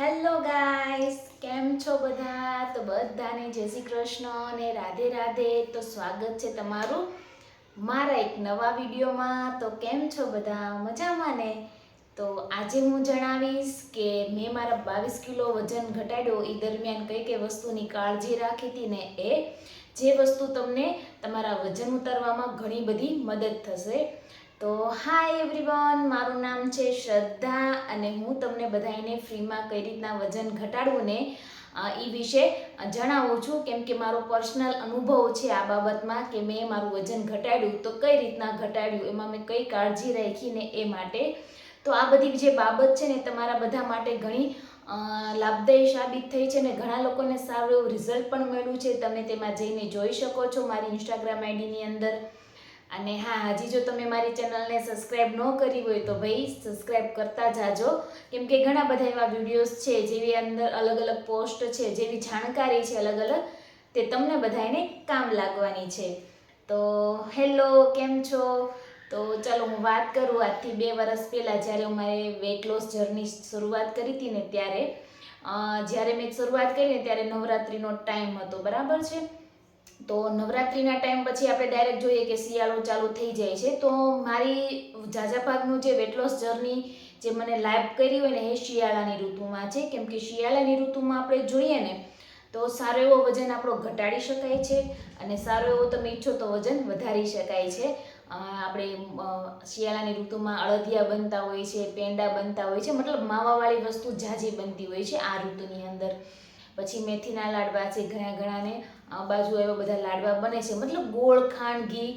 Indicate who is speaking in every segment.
Speaker 1: Hello guys, કેમ છો બધા? તો બધાને જય શ્રી કૃષ્ણ અને રાધે રાધે. તો સ્વાગત છે તમારું મારા એક નવા વિડીયોમાં. તો કેમ છો બધા? મજામાં ને? તો આજે હું જણાવીશ કે મેં મારા બાવીસ કિલો વજન ઘટાડ્યો. એ દરમિયાન કઈ કઈ વસ્તુની કાળજી રાખી હતી ને એ જે વસ્તુ તમને તમારા વજન ઉતારવામાં ઘણી બધી મદદ થશે. તો હાય એવરીવન મારું નામ છે શ્રદ્ધા અને હું તમને બધાને ફ્રીમાં કઈ રીતના વજન ઘટાડવું ને એ વિશે જણાવું છું. કેમ કે મારો પર્સનલ અનુભવ છે આ બાબતમાં કે મેં મારું વજન ઘટાડ્યું. તો કઈ રીતના ઘટાડ્યું? એમાં મેં કઈ કાળજી રાખીને એ માટે. તો આ બધી જે બાબત છે ને, તમારા બધા માટે ઘણી લાભદાયી સાબિત થઈ છે ને ઘણા લોકોને સારું એવું રિઝલ્ટ પણ મળ્યું છે. તમે તેમાં જઈને જોઈ શકો છો. મારી ઇન્સ્ટાગ્રામ આઈડીની અંદર અને હા, હજી જો તમે મારી ચેનલને સબસ્ક્રાઇબ ન કરી હોય તો ભાઈ સબસ્ક્રાઇબ કરતા જાજો. કેમ કે ઘણા બધા એવા વિડીયોઝ છે જેવી અંદર અલગ અલગ પોસ્ટ છે જેવી જાણકારી છે અલગ અલગ, તે તમને બધાને કામ લાગવાની છે. તો હેલો, કેમ છો? તો ચાલો હું વાત કરું આજથી બે વર્ષ પહેલાં, જ્યારે હું મારી વેટ લોસ જર્ની શરૂઆત કરી હતી ને ત્યારે. જ્યારે મેં શરૂઆત કરી ને ત્યારે નવરાત્રિનો ટાઈમ હતો, બરાબર છે? તો નવરાત્રિના ટાઈમ પછી આપણે ડાયરેક્ટ જોઈએ કે શિયાળો ચાલુ થઈ જાય છે. તો મારી ઝાઝાભાગનું જે વેટ લોસ જર્ની જે મને લાઈવ કરી હોય ને એ શિયાળાની ઋતુમાં છે. કેમ કે શિયાળાની ઋતુમાં આપણે જોઈએ ને, તો સારો એવો વજન આપણો ઘટાડી શકાય છે અને સારો એવો તમે ઈચ્છો તો વજન વધારી શકાય છે. આપણે શિયાળાની ઋતુમાં અળદિયા બનતા હોય છે, પેંડા બનતા હોય છે, મતલબ માવાવાળી વસ્તુ ઝાઝી બનતી હોય છે આ ઋતુની અંદર. પછી મેથીના લાડવા છે ઘણા ઘણાને. બાજુ એવા બધા લાડવા બને છે. મતલબ ગોળ, ખાંડ, ઘી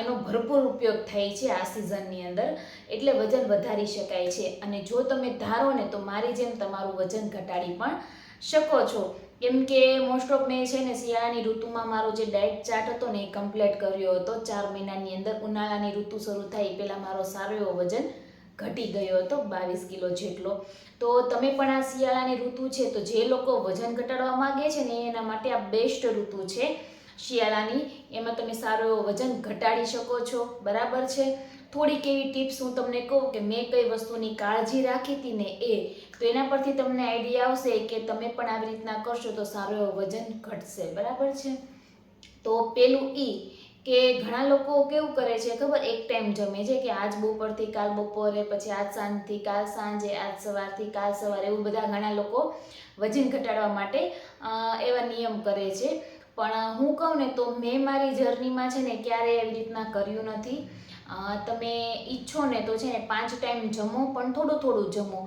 Speaker 1: એનો ભરપૂર ઉપયોગ થાય છે આ સિઝનની અંદર. એટલે વજન વધારી શકાય છે. અને જો તમે ધારો ને તો મારી જેમ તમારું વજન ઘટાડી પણ શકો છો. કેમ કે મોસ્ટ ઓફ મેં છે ને શિયાળાની ઋતુમાં મારો જે ડાયટ ચાર્ટ હતો ને એ કમ્પ્લીટ કર્યો હતો. ચાર મહિનાની અંદર ઉનાળાની ઋતુ શરૂ થાય પહેલાં મારો સારો એવો વજન ઘટી ગયો હતો, બાવીસ કિલો જેટલો. તો તમે પણ આ શિયાળાની ઋતુ છે, તો જે લોકો વજન ઘટાડવા માંગે છે ને એના માટે આ બેસ્ટ ઋતુ છે શિયાળાની. એમાં તમે સારો એવો વજન ઘટાડી શકો છો, બરાબર છે? થોડીક એવી ટિપ્સ હું તમને કહું કે મેં કઈ વસ્તુની કાળજી રાખી હતી ને એ, તો એના પરથી તમને આઈડિયા આવશે કે તમે પણ આવી રીતના કરશો તો સારો એવો વજન ઘટશે, બરાબર છે? તો પેલું ઈ કે ઘણા લોકો કેવું કરે છે ખબર? એક ટાઈમ જમે છે કે આજ બપોરથી કાલ બપોરે, પછી આજ સાંજથી કાલ સાંજે, આજ સવારથી કાલ સવારે એવું બધા ઘણા લોકો વજન ઘટાડવા માટે એવા નિયમ કરે છે. પણ હું કહું ને તો મેં મારી જર્નીમાં છે ને ક્યારેય એવી રીતના કર્યું નથી. તમે ઈચ્છો ને તો છે ને પાંચ ટાઈમ જમો, પણ થોડું થોડું જમો.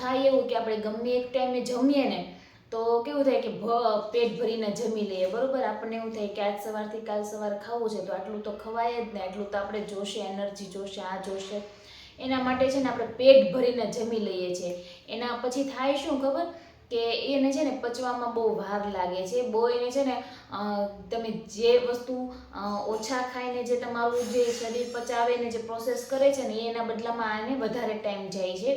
Speaker 1: થાય એવું કે આપણે ગમે એક ટાઈમે જમીએ ને તો કેવું થાય કે ભ, પેટ ભરીને જમી લઈએ. બરોબર? આપણને એવું થાય કે આજ સવારથી કાલ સવાર ખાવું છે, તો આટલું તો ખવાય જ ને, આટલું તો આપણે જોશે, એનર્જી જોશે, આ જોશે. એના માટે છે ને આપણે પેટ ભરીને જમી લઈએ છીએ. એના પછી થાય શું ખબર? કે એને છે ને પચવામાં બહુ વાર લાગે છે. બહુ એને છે ને તમે જે વસ્તુ ઓછા ખાઈને જે તમારું જે શરીર પચાવે ને જે પ્રોસેસ કરે છે ને, એના બદલામાં આને વધારે ટાઈમ જાય છે.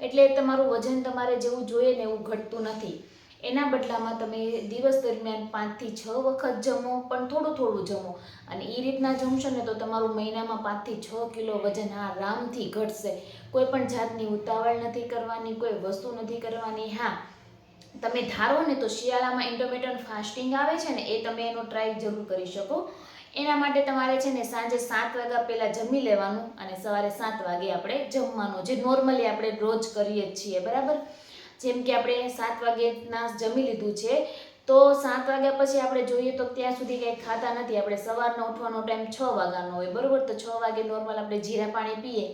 Speaker 1: એટલે તમારું વજન તમારે જેવું જોઈએ ને એવું ઘટતું નથી. એના બદલામાં તમે દિવસ દરમિયાન પાંચથી છ વખત જમો, પણ થોડું થોડું જમો. અને એ રીતના જમશો ને તો તમારું મહિનામાં પાંચથી છ કિલો વજન આરામથી ઘટશે. કોઈ પણ જાતની ઉતાવળ નથી કરવાની, કોઈ વસ્તુ નથી કરવાની. હા, તમે ધારો ને તો શિયાળામાં ઇન્ટરમિટન્ટ ફાસ્ટિંગ આવે છે ને, એ તમે એનો ટ્રાય જરૂર કરી શકો. એના માટે તમારે છે ને સાંજે સાત વાગ્યા પહેલાં જમી લેવાનું અને સવારે સાત વાગે આપણે જમવાનું, જે નોર્મલી આપણે રોજ કરીએ જ છીએ, બરાબર? જેમ કે આપણે સાત વાગ્યેના જમી લીધું છે, તો સાત વાગ્યા પછી આપણે જોઈએ તો ત્યાં સુધી કંઈ ખાતા નથી. આપણે સવારનો ઉઠવાનો ટાઈમ છ વાગ્યાનો હોય, બરાબર? તો છ વાગે નોર્મલ આપણે જીરા પાણી પીએ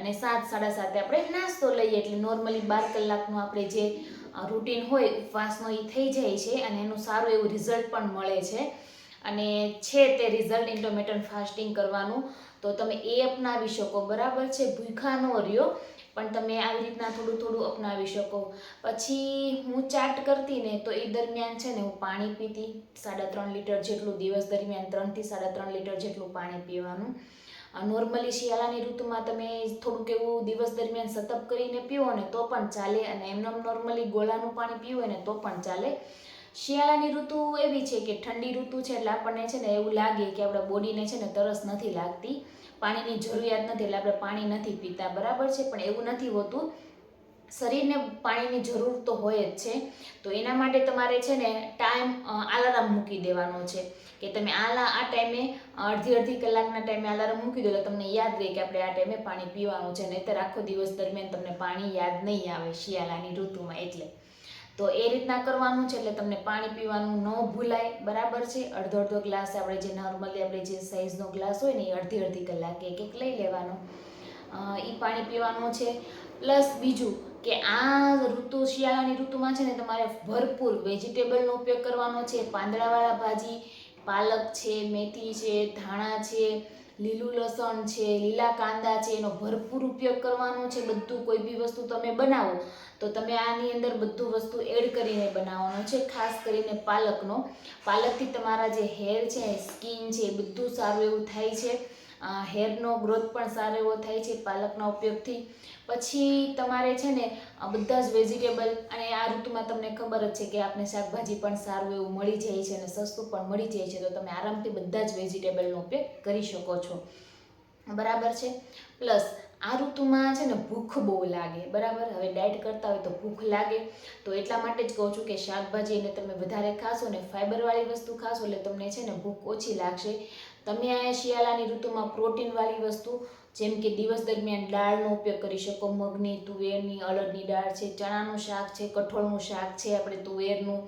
Speaker 1: અને સાત, સાડા સાતે આપણે નાસ્તો લઈએ. એટલે નોર્મલી બાર કલાકનું આપણે જે રૂટીન હોય, ઉપવાસનો એ થઈ જાય છે અને એનું સારું એવું રિઝલ્ટ પણ મળે છે. અને છે તે રિઝલ્ટ ઇન્ટોમેટન ફાસ્ટિંગ કરવાનું. તો તમે એ અપનાવી શકો. બરાબર છે? ભૂખા ન રહ્યો. પણ તમે આવી રીતના થોડું થોડું અપનાવી શકો. પછી હું ચાટ કરતી ને તો એ દરમિયાન છે ને હું પાણી પીતી સાડા ત્રણ લીટર જેટલું દિવસ દરમિયાન, ત્રણથી સાડા ત્રણ લીટર જેટલું પાણી પીવાનું. નોર્મલી શિયાળાની ઋતુમાં તમે થોડુંક એવું દિવસ દરમિયાન સતપ કરીને પીવો ને તો પણ ચાલે અને એમને નોર્મલી ગોળાનું પાણી પીવું ને તો પણ ચાલે. શિયાળાની ઋતુ એવી છે કે ઠંડી ઋતુ છે એટલે આપણને છે ને એવું લાગે કે આપણા બોડીને છે ને તરસ નથી લાગતી. પાણીની જરૂરિયાત નથી એટલે આપણે પાણી નથી પીતા. બરાબર છે? પણ એવું નથી હોતું. શરીરને પાણીની જરૂર તો હોય જ છે. તો એના માટે તમારે છે ને ટાઈમ અલાર્મ મૂકી દેવાનો છે. કે તમે આલા, આ ટાઈમે અડધી અડધી કલાકના ટાઈમે અલાર્મ મૂકી દો એટલે તમને યાદ રહે કે આપણે આ ટાઈમે પાણી પીવાનું છે. નહીંતર આખો દિવસ દરમિયાન તમને પાણી યાદ નહીં આવે શિયાળાની ઋતુમાં એટલે. તો એ રીતના કરવાનું છે એટલે તમને પાણી પીવાનું ન ભૂલાય. બરાબર છે? અડધો અડધો ગ્લાસ આપણે જે નોર્મલી આપણે જે સાઇઝનો ગ્લાસ હોય ને એ અડધી અડધી કલાક એક એક લઈ લેવાનો. એ પાણી પીવાનું છે. પ્લસ બીજું કે આ ઋતુ, શિયાળાની ઋતુમાં છે ને તમારે ભરપૂર વેજીટેબલનો ઉપયોગ કરવાનો છે. પાંદડાવાળા ભાજી, પાલક છે, મેથી છે, ધાણા છે લીલું લસણ છે, લીલા કાંદા છે, એનો ભરપૂર ઉપયોગ કરવાનો છે, બધું કોઈ બી વસ્તુ તમે બનાવો, તો તમે આની અંદર બધું વસ્તુ એડ કરીને બનાવવાનો છે, ખાસ કરીને પાલકનો. પાલકથી તમારા જે હેર છે સ્કિન છે બધું સારું એવું થાય છે. હેરનો ગ્રોથ પણ સારો એવો થાય છે પાલકના ઉપયોગથી. પછી તમારે છે ને બધા જ વેજીટેબલ અને આ ઋતુમાં તમને ખબર જ છે કે આપણે શાકભાજી પણ સારું એવું મળી જાય છે અને સસ્તું પણ મળી જાય છે, તો તમે આરામથી બધા જ વેજીટેબલનો ઉપયોગ કરી શકો છો. બરાબર છે? પ્લસ આ ઋતુમાં છે ને ભૂખ બહુ લાગે, બરાબર? હવે ડાયટ કરતા હોય તો ભૂખ લાગે. તો એટલા માટે જ કહું છું કે શાકભાજી એને તમે વધારે ખાશો ને ફાઈબરવાળી વસ્તુ ખાશો એટલે તમને છે ને ભૂખ ઓછી લાગશે. તમે આ શિયાળાની ઋતુમાં પ્રોટીનવાળી વસ્તુ, જેમ કે દિવસ દરમિયાન દાળનો ઉપયોગ કરી શકો. મગની, તુવેરની અડદની દાળ છે, ચણાનું શાક છે, કઠોળનું શાક છે, આપણે તુવેરનું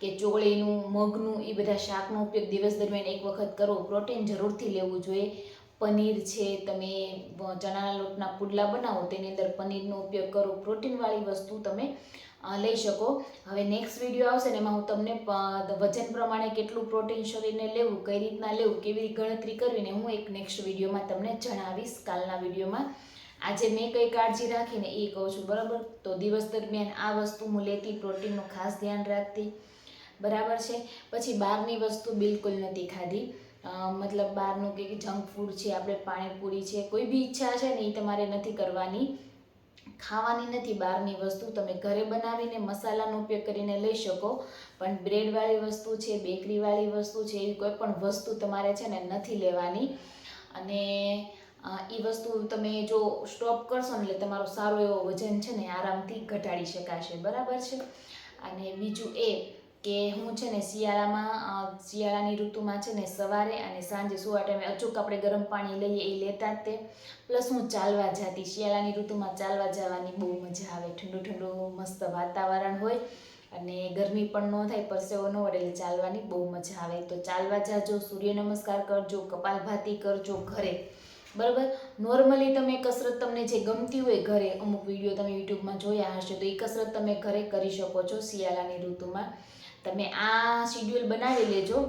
Speaker 1: કે ચોળીનું, મગનું, એ બધા શાકનો ઉપયોગ દિવસ દરમિયાન એક વખત કરો. પ્રોટીન જરૂરથી લેવું જોઈએ. પનીર છે, તમે ચણાના લોટના પુડલા બનાવો, તેની અંદર પનીરનો ઉપયોગ કરો. પ્રોટીનવાળી વસ્તુ તમે લઈ શકો. હવે નેક્સ્ટ વીડિયો આવશે ને એમાં હું તમને વજન પ્રમાણે કેટલું પ્રોટીન શરીરને લેવું, કઈ રીતના લેવું, કેવી ગણતરી કરવી ને હું એક નેક્સ્ટ વિડીયોમાં તમને જણાવીશ કાલના વિડીયોમાં આજે મેં કઈ કાળજી રાખીને એ કહું છું, બરાબર? તો દિવસ દરમિયાન આ વસ્તુ હું લેતી પ્રોટીનનું ખાસ ધ્યાન રાખતી. બરાબર છે? પછી બહારની વસ્તુ બિલકુલ નથી ખાધી. મતલબ બહારનું કે જંક ફૂડ છે, આપણે પાણીપુરી છે, કોઈ બી ઈચ્છા છે ને એ તમારે નથી કરવાની. ખાવાની નથી, બહારની વસ્તુ તમે ઘરે બનાવીને મસાલાનો ઉપયોગ કરીને લઈ શકો, પણ બ્રેડવાળી વસ્તુ છે, બેકરીવાળી વસ્તુ છે, એવી કોઈ પણ વસ્તુ તમારે છે ને નથી લેવાની. અને એ વસ્તુ તમે જો સ્ટોપ કરશો ને એટલે તમારો સારો એવો વજન છે ને આરામથી ઘટાડી શકાશે. બરાબર છે? અને બીજું એ કે હું છે ને શિયાળામાં શિયાળાની ઋતુમાં છે ને સવારે અને સાંજે સુવા ટાઈમે અચૂક આપણે ગરમ પાણી લઈએ, એ લેતા જ તે. પ્લસ હું ચાલવા જતી, શિયાળાની ઋતુમાં ચાલવા જવાની બહુ મજા આવે. ઠંડુ ઠંડુ મસ્ત વાતાવરણ હોય અને ગરમી પણ ન થાય, પરસેવો ન વડે એટલે ચાલવાની બહુ મજા આવે. તો ચાલવા જાજો, સૂર્ય નમસ્કાર કરજો કપાલભાતી કરજો ઘરે. બરાબર? નોર્મલી તમે કસરત તમને જે ગમતી હોય ઘરે, અમુક વીડિયો તમે યુટ્યુબમાં જોયા હશે, તો એ કસરત તમે ઘરે કરી શકો છો શિયાળાની ઋતુમાં. તમે આ શિડ્યુલ બનાવી લેજો.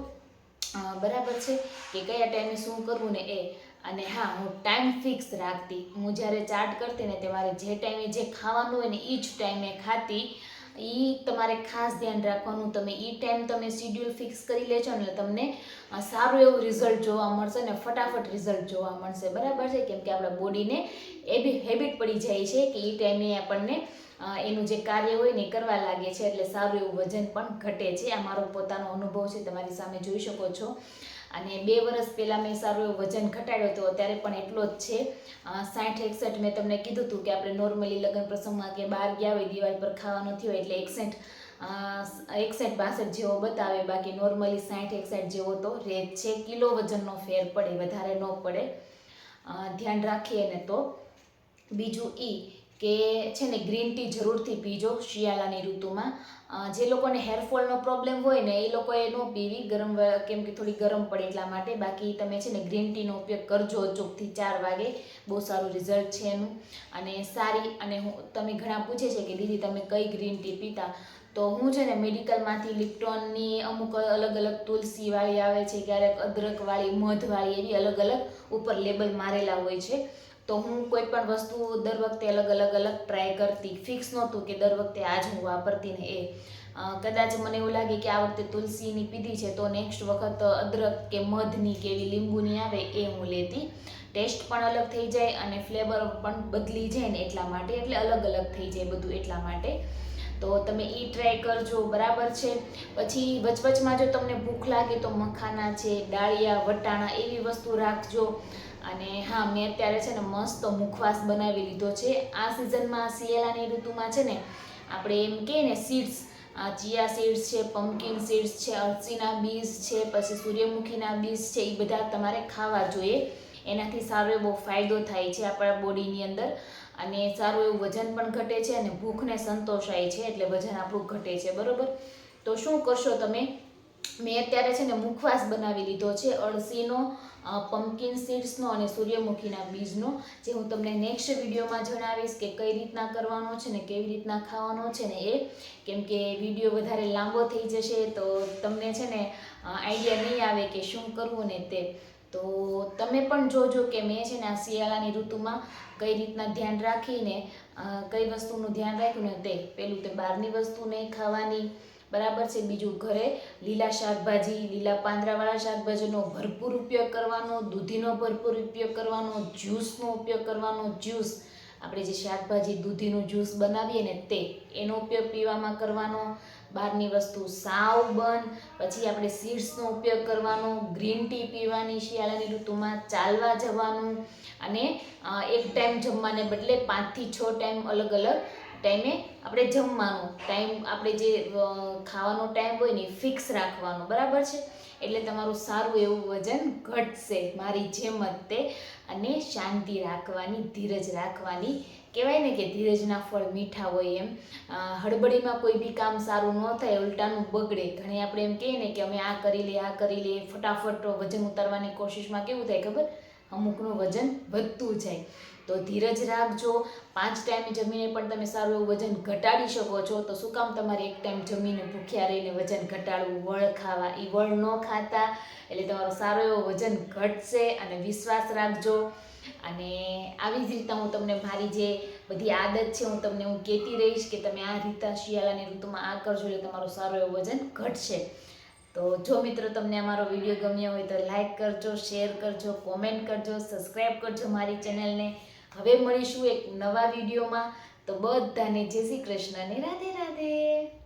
Speaker 1: બરાબર છે? કે કયા ટાઈમે શું કરવું ને એ. અને હા, હું ટાઈમ ફિક્સ રાખતી. હું જ્યારે ચાર્ટ કરતી ને તમારે જે ટાઈમે જે ખાવાનું હોય ને એ જ ટાઈમે ખાતી. એ તમારે ખાસ ધ્યાન રાખવાનું. તમે એ ટાઈમ તમે શિડ્યુલ ફિક્સ કરી લેજો ને તમને સારું એવું રિઝલ્ટ જોવા મળશે ને ફટાફટ રિઝલ્ટ જોવા મળશે. બરાબર છે? કેમ કે આપણા બોડીને એ બી હેબિટ પડી જાય છે કે એ ટાઈમે આપણને એનું જે કાર્ય હોય ને કરવા લાગે છે. એટલે સારું એવું વજન પણ ઘટે છે. આ મારો પોતાનો અનુભવ છે. તમારી સામે જોઈ શકો છો. અને બે વર્ષ પહેલાં મેં સારું એવું વજન ઘટાડ્યો હતો, અત્યારે પણ એટલો જ છે. સાઠ, એકસઠ મેં તમને કીધું હતું કે આપણે નોર્મલી લગ્ન પ્રસંગમાં કે બહાર ગયા હોય, દિવાળી પર ખાવા નથી હોય એટલે એકસઠ એકસઠ, બાસઠ જેવો બતાવે, બાકી નોર્મલી સાઠ, એકસઠ જેવો તો રહે છે. કિલો વજનનો ફેર પડે, વધારે ન પડે. ધ્યાન રાખીએ ને તો. બીજું ઈ કે છે ને ગ્રીન ટી જરૂરથી પીજો શિયાળાની ઋતુમાં. જે લોકોને હેરફોલનો પ્રોબ્લેમ હોય ને, એ લોકોએ ન પીવી. ગરમ કેમ કે થોડી ગરમ પડે એટલા માટે. બાકી તમે છે ને ગ્રીન ટીનો ઉપયોગ કરજો ચોકથી ચાર વાગે. બહુ સારું રિઝલ્ટ છે એનું. અને સારી, અને હું, તમે ઘણા પૂછે છે કે દીદી તમે કઈ ગ્રીન ટી પીતા? તો હું છે ને મેડિકલમાંથી લિપ્ટોનની અમુક અલગ અલગ તુલસીવાળી આવે છે, ક્યારેક અદરકવાળી, મધવાળી એવી અલગ અલગ ઉપર લેબલ મારેલા હોય છે. તો હું કોઈ પણ વસ્તુ દર વખતે અલગ અલગ અલગ ટ્રાય કરતી. ફિક્સ નહોતું કે દર વખતે આ જ હું વાપરતી ને એ. કદાચ મને એવું લાગે કે આ વખતે તુલસીની પીધી છે, તો નેક્સ્ટ વખત અદરક કે મધની કે એવી લીંબુની આવે એ હું લેતી. ટેસ્ટ પણ અલગ થઈ જાય અને ફ્લેવર પણ બદલી જાય ને એટલા માટે, એટલે અલગ અલગ થઈ જાય બધું એટલા માટે. તો તમે એ ટ્રાય કરજો, બરાબર છે? પછી વચવચમાં જો તમને ભૂખ લાગે તો મખાના છે ડાળિયા વટાણા એવી વસ્તુ રાખજો. અને હા, મેં અત્યારે છે ને મસ્ત મુખવાસ બનાવી લીધો છે. આ સિઝનમાં શિયાળાની ઋતુમાં છે ને, આપણે એમ કહીએ ને સીડ્સ ચિયા સીડ્સ છે પમ્પકિન સીડ્સ છે, અળસીના બીજ છે, પછી સૂર્યમુખીના બીજ છે એ બધા તમારે ખાવા જોઈએ. એનાથી સારો એવો ફાયદો થાય છે આપણા બોડીની અંદર. અને સારું એવું વજન પણ ઘટે છે અને ભૂખને સંતોષાય છે, એટલે વજન આપણું ઘટે છે, બરોબર? તો શું કરશો તમે? મેં અત્યારે છે ને મુખવાસ બનાવી લીધો છે, અળસીનો પમ્પકિન સીડ્સનો અને સૂર્યમુખીના બીજનો, જે હું તમને નેક્સ્ટ વિડીયોમાં જણાવીશ કે કઈ રીતના કરવાનો છે ને કેવી રીતના ખાવાનો છે ને એ. કેમ કે વીડિયો વધારે લાંબો થઈ જશે તો તમને છે ને આઈડિયા નહીં આવે કે શું કરવું ને તે. તો તમે પણ જોજો કે મેં છે ને આ શિયાળાની ઋતુમાં કઈ રીતના ધ્યાન રાખીને કઈ વસ્તુનું ધ્યાન રાખ્યું ને તે. પેલું તે બહારની વસ્તુ નહીં ખાવાની બરાબર છે. બીજું ઘરે લીલા શાકભાજી, લીલા પાંદડાવાળા શાકભાજીનો ભરપૂર ઉપયોગ કરવાનો, દૂધીનો ભરપૂર ઉપયોગ કરવાનો, જ્યુસનો ઉપયોગ કરવાનો, જ્યુસ. આપણે જે શાકભાજી, દૂધીનું જ્યુસ બનાવીએ ને તે, એનો ઉપયોગ પીવામાં કરવાનો. બહારની વસ્તુ સાવ બંધ. પછી આપણે સીડ્સનો ઉપયોગ કરવાનો. ગ્રીન ટી પીવાની, શિયાળાની ઋતુમાં ચાલવા જવાનું. અને એક ટાઈમ જમવાને બદલે પાંચથી છ ટાઈમ અલગ અલગ ટાઈમે આપણે જમવાનું, ટાઈમ આપણે જે ખાવાનો ટાઈમ હોય ને ફિક્સ રાખવાનો, બરાબર છે? એટલે તમારું સારું એવું વજન ઘટશે, મારી જેમ જ તે. અને શાંતિ રાખવાની, ધીરજ રાખવાની. કહેવાય ને કે ધીરજના ફળ મીઠા હોય એમ. હડબડીમાં કોઈ બી કામ સારું ન થાય, ઉલટાનું બગડે. ઘણી આપણે એમ કહીએ ને કે અમે આ કરી લઈએ, આ કરી લઈએ, ફટાફટ વજન ઉતારવાની કોશિશમાં કેવું થાય ખબર? અમુકનું વજન વધતું જાય. તો ધીરજ રાખજો. પાંચ ટાઈમ જમીને પણ તમે સારું એવું વજન ઘટાડી શકો છો. તો શું કામ તમારે એક ટાઈમ જમીને ભૂખ્યા રહીને વજન ઘટાડવું? વળ ખાવા. એ વળ ન ખાતા એટલે તમારો સારો એવો વજન ઘટશે અને વિશ્વાસ રાખજો. અને આવી જ રીતના હું તમને મારી જે બધી આદત છે, હું તમને હું કહેતી રહીશ કે તમે આ રીતના શિયાળાની ઋતુમાં આ કરજો એટલે તમારું સારો એવું વજન ઘટશે. તો જો મિત્રો તમને અમારો વીડિયો ગમ્યો હોય તો લાઈક કરજો, શેર કરજો, કોમેન્ટ કરજો, સબસ્ક્રાઈબ કરજો મારી ચેનલને. હવે મળીશું એક નવા વિડીયોમાં. તો બધાને જય શ્રી કૃષ્ણને રાધે રાધે.